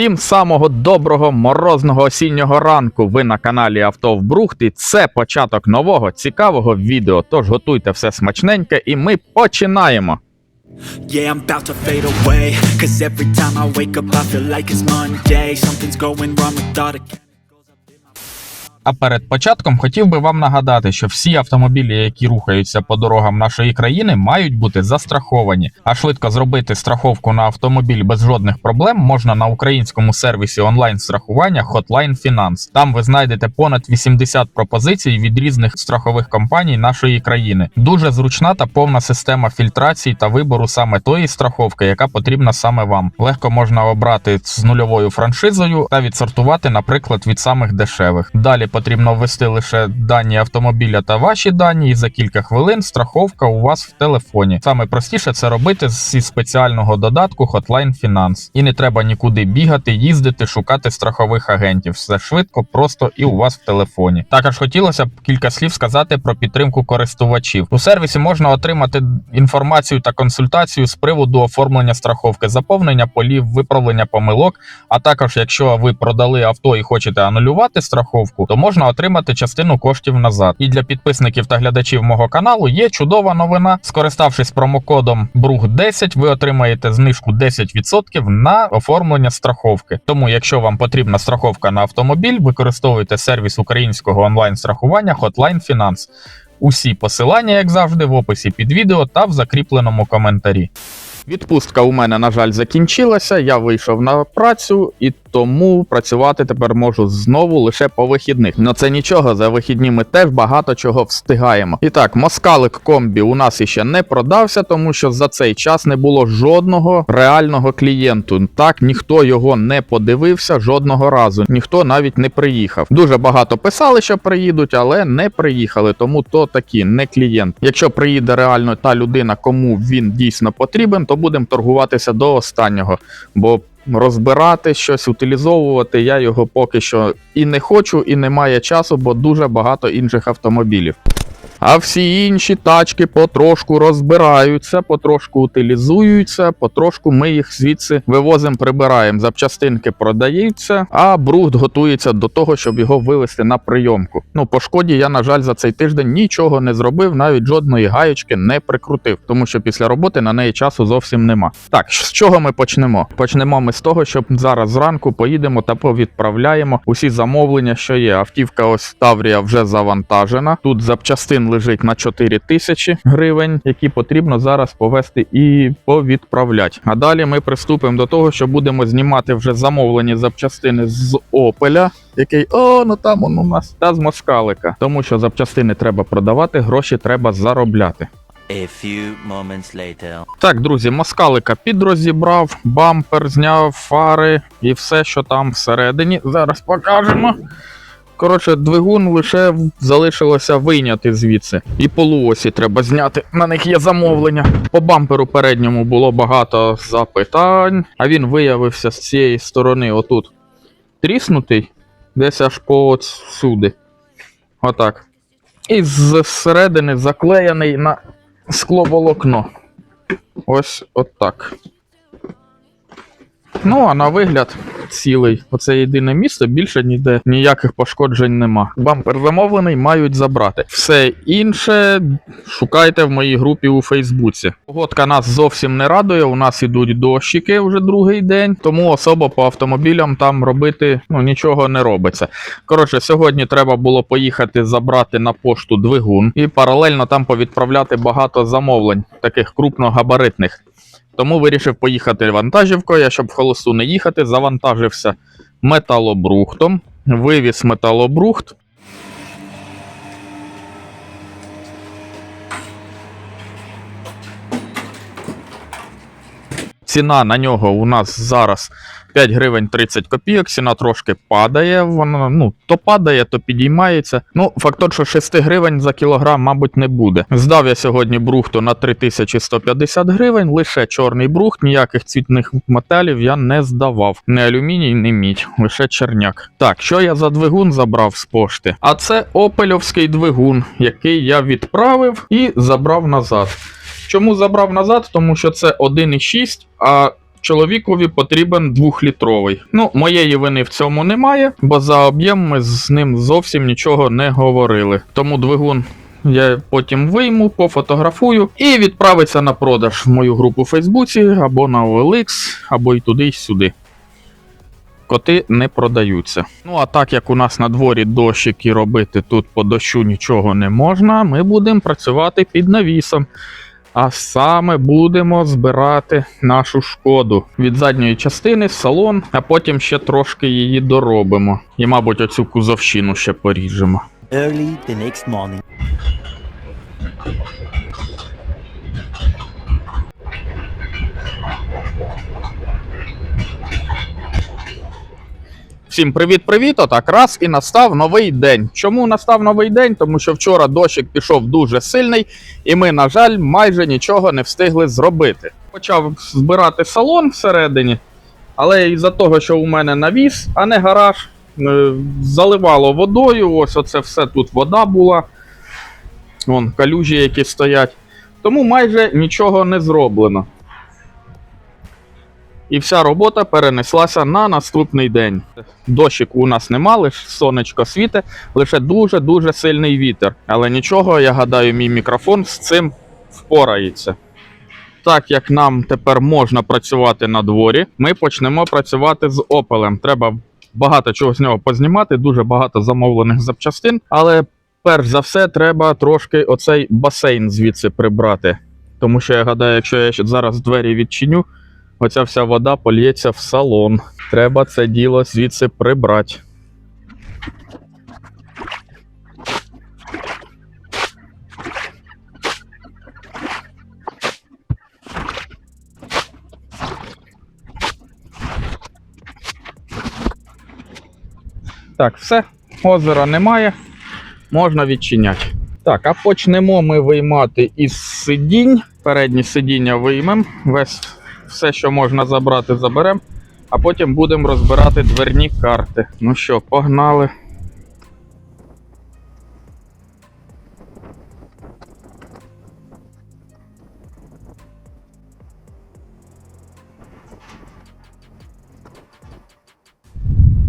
Всім самого доброго морозного осіннього ранку. Ви на каналі Авто в Брухт, і це початок нового цікавого відео. Тож готуйте все смачненьке, і ми починаємо. Yeah, I'm about to fade away. Cause every time I wake up, I feel like it's Monday. Something's going wrong with all the А перед початком хотів би вам нагадати, що всі автомобілі, які рухаються по дорогам нашої країни, мають бути застраховані. А швидко зробити страховку на автомобіль без жодних проблем можна на українському сервісі онлайн страхування Hotline Finance. Там ви знайдете понад 80 пропозицій від різних страхових компаній нашої країни. Дуже зручна та повна система фільтрації та вибору саме тої страховки, яка потрібна саме вам. Легко можна обрати з нульовою франшизою та відсортувати, наприклад, від самих дешевих. Далі потрібно ввести лише дані автомобіля та ваші дані, і за кілька хвилин страховка у вас в телефоні. Саме простіше це робити зі спеціального додатку Hotline Finance. І не треба нікуди бігати, їздити, шукати страхових агентів. Все швидко, просто і у вас в телефоні. Також хотілося б кілька слів сказати про підтримку користувачів. У сервісі можна отримати інформацію та консультацію з приводу оформлення страховки, заповнення полів, виправлення помилок. А також, якщо ви продали авто і хочете анулювати страховку, то можна отримати частину коштів назад. І для підписників та глядачів мого каналу є чудова новина. Скориставшись промокодом BRUG10, ви отримаєте знижку 10% на оформлення страховки. Тому, якщо вам потрібна страховка на автомобіль, використовуйте сервіс українського онлайн страхування Hotline Finance. Усі посилання, як завжди, в описі під відео та в закріпленому коментарі. Відпустка у мене, на жаль, закінчилася. Я вийшов на працю і тому працювати тепер можу знову лише по вихідних. Ну це нічого, за вихідні ми теж багато чого встигаємо. І так, москалик комбі у нас іще не продався, тому що за цей час не було жодного реального клієнту. Так ніхто його не подивився жодного разу. Ніхто навіть не приїхав. Дуже багато писали, що приїдуть, але не приїхали. Тому то такі не клієнт. Якщо приїде реально та людина, кому він дійсно потрібен, то будемо торгуватися до останнього. Бо розбирати щось, утилізовувати я його поки що і не хочу, і немає часу, бо дуже багато інших автомобілів. А всі інші тачки потрошку розбираються, потрошку утилізуються, потрошку ми їх звідси вивозимо, прибираємо. Запчастинки продаються, а брухт готується до того, щоб його вивезти на прийомку. Ну, по шкоді я, на жаль, за цей тиждень нічого не зробив, навіть жодної гаєчки не прикрутив, тому що після роботи на неї часу зовсім нема. Так, з чого ми почнемо? Почнемо ми з того, що зараз зранку поїдемо та повідправляємо усі замовлення, що є. Автівка ось Таврія вже завантажена. Тут запчастин лежить на 4 тисячі гривень, які потрібно зараз повезти і повідправляти. А далі ми приступимо до того, що будемо знімати вже замовлені запчастини з Опеля, який о, ну там он у нас та з москалика. Тому що запчастини треба продавати, гроші треба заробляти. A few moments later. Так, друзі, москалика підрозібрав, бампер зняв, фари і все, що там всередині. Зараз покажемо. Коротше, двигун лише залишилося вийняти звідси. І полуосі треба зняти. На них є замовлення. По бамперу передньому було багато запитань, а він виявився з цієї сторони отут тріснутий, десь аж по сюди. Отак. І зсередини заклеєний на скловолокно. Ось отак. Ну, а на вигляд цілий. Оце єдине місце, більше ніде ніяких пошкоджень нема. Бампер замовлений, мають забрати. Все інше шукайте в моїй групі у Фейсбуці. Погодка нас зовсім не радує. У нас ідуть дощики вже другий день, тому особо по автомобілям там робити ну, нічого не робиться. Коротше, сьогодні треба було поїхати забрати на пошту двигун і паралельно там повідправляти багато замовлень, таких крупногабаритних. Тому вирішив поїхати вантажівкою, щоб в холосту не їхати, завантажився металобрухтом, вивіз металобрухт. Ціна на нього у нас зараз 5 гривень 30 копійок, ціна трошки падає, вона ну то падає, то підіймається. Ну, факт що 6 гривень за кілограм, мабуть, не буде. Здав я сьогодні брухту на 3150 гривень, лише чорний брухт, ніяких цвітних металів я не здавав. Не алюміній, не мідь, лише черняк. Так, що я за двигун забрав з пошти? А це опельовський двигун, який я відправив і забрав назад. Чому забрав назад? Тому що це 1,6, а Чоловікові потрібен двохлітровий. Ну, моєї вини в цьому немає, бо за об'єм ми з ним зовсім нічого не говорили. Тому двигун я потім вийму, пофотографую і відправиться на продаж в мою групу в Фейсбуці або на OLX, або й туди, й сюди. Коти не продаються. Ну а так як у нас на дворі дощик і робити тут по дощу нічого не можна, ми будемо працювати під навісом. А саме будемо збирати нашу шкоду від задньої частини салон, а потім ще трошки її доробимо. І, мабуть, оцю кузовщину ще поріжемо. Early the next morning. Всім привіт-привіт! Отак раз і настав новий день. Чому настав новий день? Тому що вчора дощик пішов дуже сильний, і ми, на жаль, майже нічого не встигли зробити. Почав збирати салон всередині, але із-за того, що у мене навіс, а не гараж, е, заливало водою. Ось оце все тут вода була. Вон калюжі, які стоять. Тому майже нічого не зроблено. І вся робота перенеслася на наступний день. Дощику у нас нема, лише сонечко світе, лише дуже-дуже сильний вітер. Але нічого, я гадаю, мій мікрофон з цим впорається. Так як нам тепер можна працювати на дворі, ми почнемо працювати з опелем. Треба багато чого з нього познімати, дуже багато замовлених запчастин. Але перш за все треба трошки оцей басейн звідси прибрати. Тому що я гадаю, якщо я зараз двері відчиню, оця вся вода польється в салон. Треба це діло звідси прибрати. Так, все, озера немає, можна відчиняти. Так, а почнемо ми виймати із сидінь. Передні сидіння виймемо, весь все, що можна забрати, заберемо, а потім будемо розбирати дверні карти. Ну що, погнали.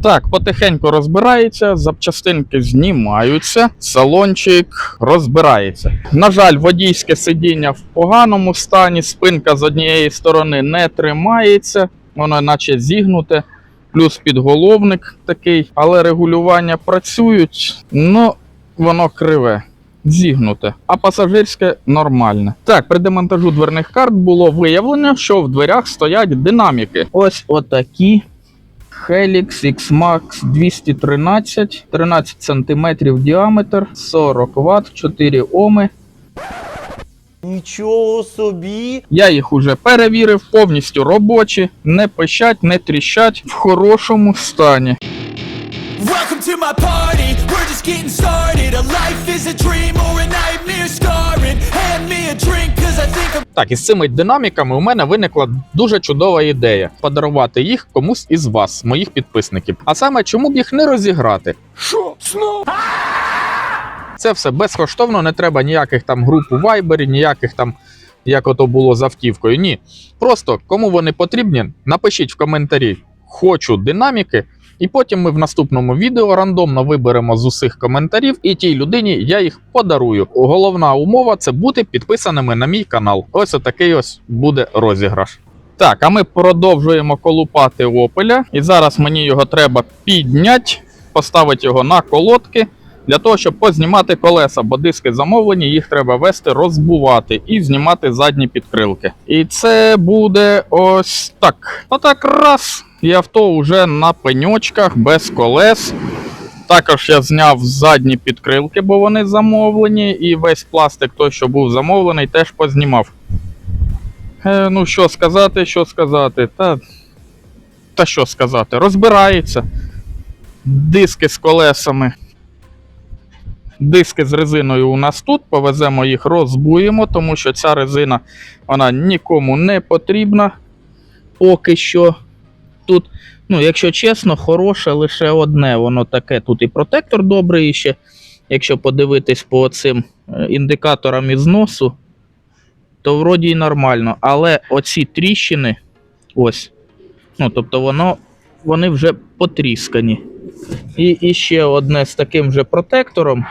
Так, потихеньку розбирається, запчастинки знімаються, салончик розбирається. На жаль, водійське сидіння в поганому стані, спинка з однієї сторони не тримається, воно наче зігнуте, плюс підголовник такий, але регулювання працюють, ну воно криве. Зігнуте, а пасажирське нормальне. Так, при демонтажу дверних карт було виявлено, що в дверях стоять динаміки. Ось отакі Helix X-Max 213, 13 см діаметр, 40 Вт, 4 Оми. Нічого собі. Я їх уже перевірив, повністю робочі, не пищать, не тріщать, в хорошому стані. Welcome to my party, we're just getting started A life is a dream or a nightmare scarring Так, із цими динаміками у мене виникла дуже чудова ідея подарувати їх комусь із вас, моїх підписників. А саме, чому б їх не розіграти? Що? Знов? Це все безкоштовно, не треба ніяких там груп у Вайбері, ніяких там, як ото було з автівкою. Ні. Просто кому вони потрібні, напишіть в коментарі Хочу динаміки. І потім ми в наступному відео рандомно виберемо з усіх коментарів, і тій людині я їх подарую. Головна умова це бути підписаними на мій канал. Ось отакий ось буде розіграш. Так, а ми продовжуємо колупати опеля, і зараз мені його треба підняти, поставити його на колодки для того, щоб познімати колеса, бо диски замовлені, їх треба вести, розбувати і знімати задні підкрилки. І це буде ось так. Отак раз. І авто вже на пеньочках без колес. Також я зняв задні підкрилки, бо вони замовлені, і весь пластик, той, що був замовлений, теж познімав. Е, ну, що сказати, що сказати? Та, та що сказати? Розбирається. Диски з колесами. Диски з резиною у нас тут, повеземо їх, розбуємо, тому що ця резина вона нікому не потрібна. Поки що. Тут, ну, якщо чесно, хороше лише одне. Воно таке. Тут і протектор добрий, і ще, якщо подивитись по цим е, індикаторам ізносу, то вроді і нормально. Але оці тріщини Ось. Ну, тобто воно, вони вже потріскані. І, і ще одне з таким же протектором,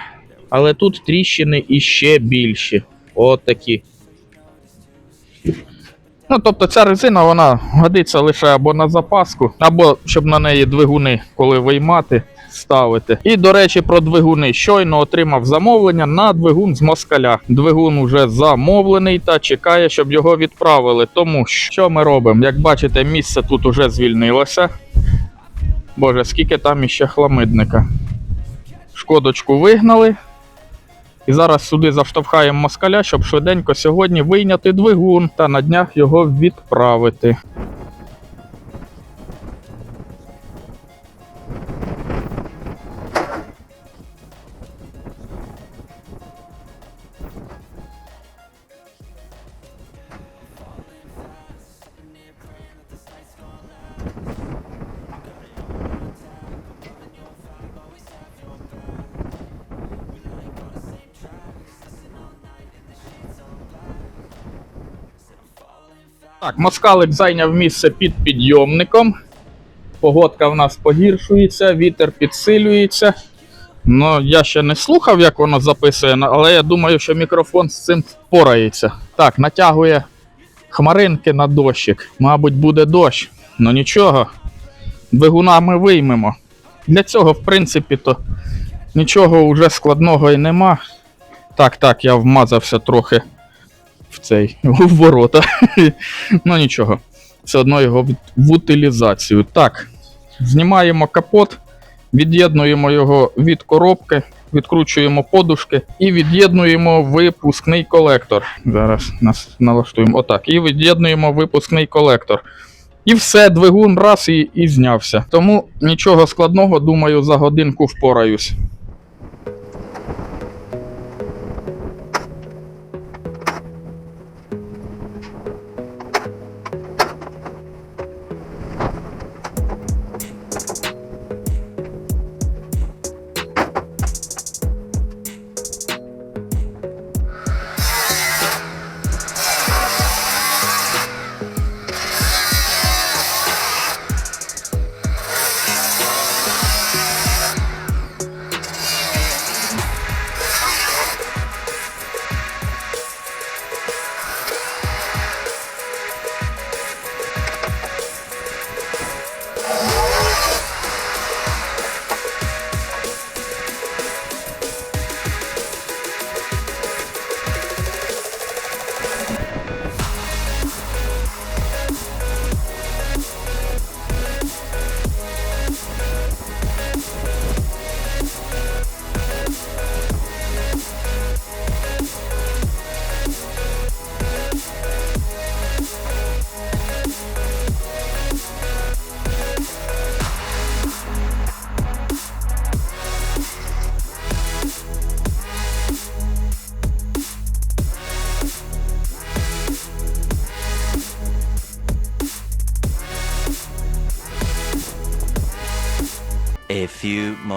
але тут тріщини іще більші. От такі. Ну, тобто ця резина вона годиться лише або на запаску, або щоб на неї двигуни, коли виймати, ставити. І, до речі, про двигуни. Щойно отримав замовлення на двигун з москаля. Двигун уже замовлений та чекає, щоб його відправили. Тому що ми робимо? Як бачите, місце тут уже звільнилося. Боже, скільки там іще хламидника. Шкодочку вигнали. І зараз сюди заштовхаємо москаля, щоб швиденько сьогодні вийняти двигун та на днях його відправити. Так, москалик зайняв місце під підйомником. Погодка в нас погіршується, вітер підсилюється. Ну, я ще не слухав, як воно записує, але я думаю, що мікрофон з цим впорається. Так, натягує хмаринки на дощик. Мабуть, буде дощ. Ну нічого. Двигуна ми виймемо. Для цього, в принципі, то нічого вже складного і нема. Так, так, я вмазався трохи в цей в ворота. ну нічого. Все одно його в- утилізацію. Так, знімаємо капот, від'єднуємо його від коробки, відкручуємо подушки і від'єднуємо випускний колектор. Зараз нас налаштуємо. Отак. І від'єднуємо випускний колектор. І все, двигун раз і, і знявся. Тому нічого складного, думаю, за годинку впораюсь.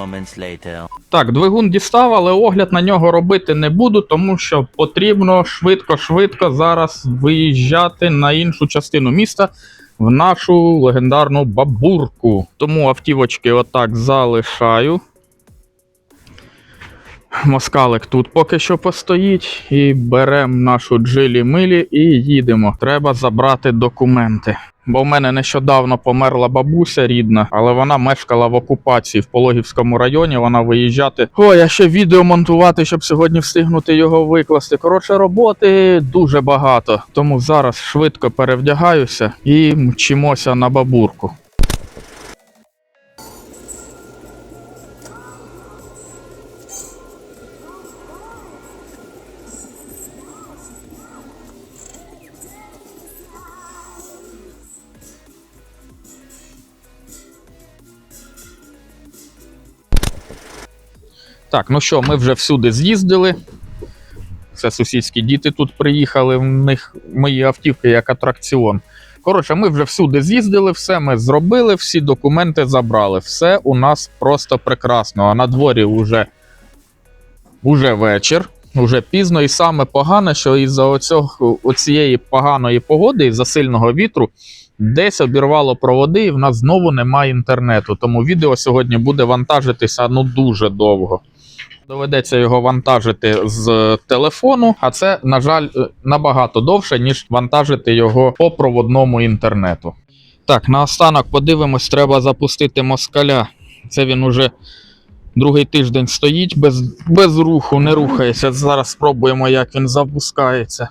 Moments later. Так, двигун дістав, але огляд на нього робити не буду, тому що потрібно швидко-швидко зараз виїжджати на іншу частину міста в нашу легендарну бабурку. Тому автівочки отак залишаю. Москалик тут поки що постоїть. І беремо нашу джилі милі і їдемо. Треба забрати документи. Бо в мене нещодавно померла бабуся рідна, але вона мешкала в окупації в Пологівському районі. Вона виїжджати. Ой, я ще відео монтувати, щоб сьогодні встигнути його викласти. Коротше, роботи дуже багато. Тому зараз швидко перевдягаюся і мчимося на бабурку. Так, ну що, ми вже всюди з'їздили. Це сусідські діти тут приїхали, в них мої автівки як атракціон. Коротше, ми вже всюди з'їздили, все ми зробили, всі документи забрали. Все у нас просто прекрасно. А на дворі вже, уже вечір, уже пізно, і саме погане, що із-за оцієї поганої погоди, із-за сильного вітру, Десь обірвало проводи, і в нас знову немає інтернету. Тому відео сьогодні буде вантажитися ну дуже довго. Доведеться його вантажити з телефону, а це, на жаль, е, набагато довше, ніж вантажити його по проводному інтернету. Так, наостанок подивимось, треба запустити москаля. Це він уже другий тиждень стоїть без, без руху, не рухається. Зараз спробуємо, як він запускається.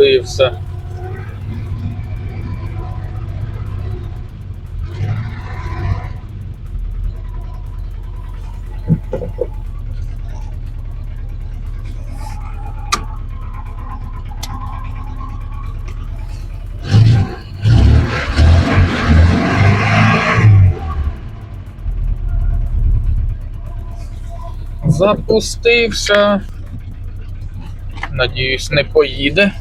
Запустився. Запустився. Надіюсь, не поїде.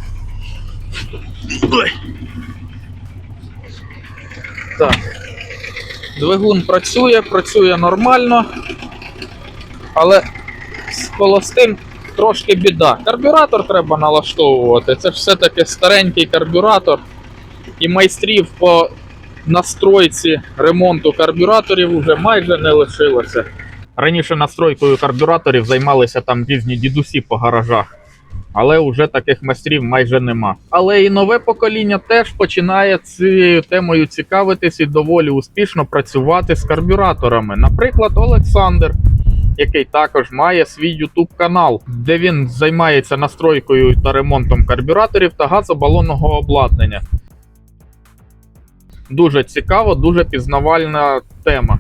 Так. Двигун працює, працює нормально. Але з холостим трошки біда. Карбюратор треба налаштовувати. Це все-таки старенький карбюратор. І майстрів по настройці ремонту карбюраторів вже майже не лишилося. Раніше настройкою карбюраторів займалися там різні дідусі по гаражах. Але вже таких майстрів майже нема. Але і нове покоління теж починає цією темою цікавитись і доволі успішно працювати з карбюраторами. Наприклад, Олександр, який також має свій YouTube канал, де він займається настройкою та ремонтом карбюраторів та газобалонного обладнання. Дуже цікаво, дуже пізнавальна тема.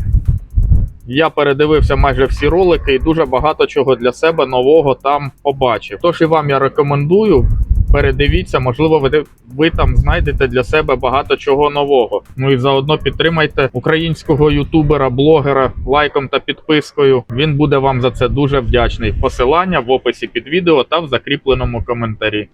Я передивився майже всі ролики і дуже багато чого для себе нового там побачив. Тож і вам я рекомендую. Передивіться, можливо, ви, ви там знайдете для себе багато чого нового. Ну і заодно підтримайте українського ютубера, блогера лайком та підпискою. Він буде вам за це дуже вдячний. Посилання в описі під відео та в закріпленому коментарі.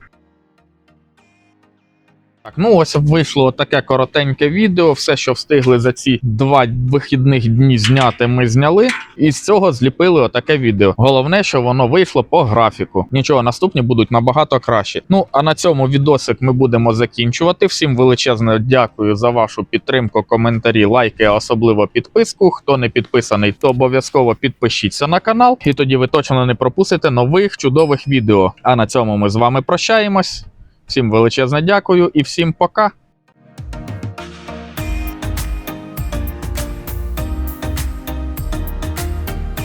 Так, ну ось вийшло таке коротеньке відео. Все, що встигли за ці два вихідних дні зняти, ми зняли. І з цього зліпили отаке відео. Головне, що воно вийшло по графіку. Нічого, наступні будуть набагато краще. Ну а на цьому відосик ми будемо закінчувати. Всім величезне дякую за вашу підтримку, коментарі, лайки, а особливо підписку. Хто не підписаний, то обов'язково підпишіться на канал, і тоді ви точно не пропустите нових чудових відео. А на цьому ми з вами прощаємось. Всім величезне дякую і всім пока.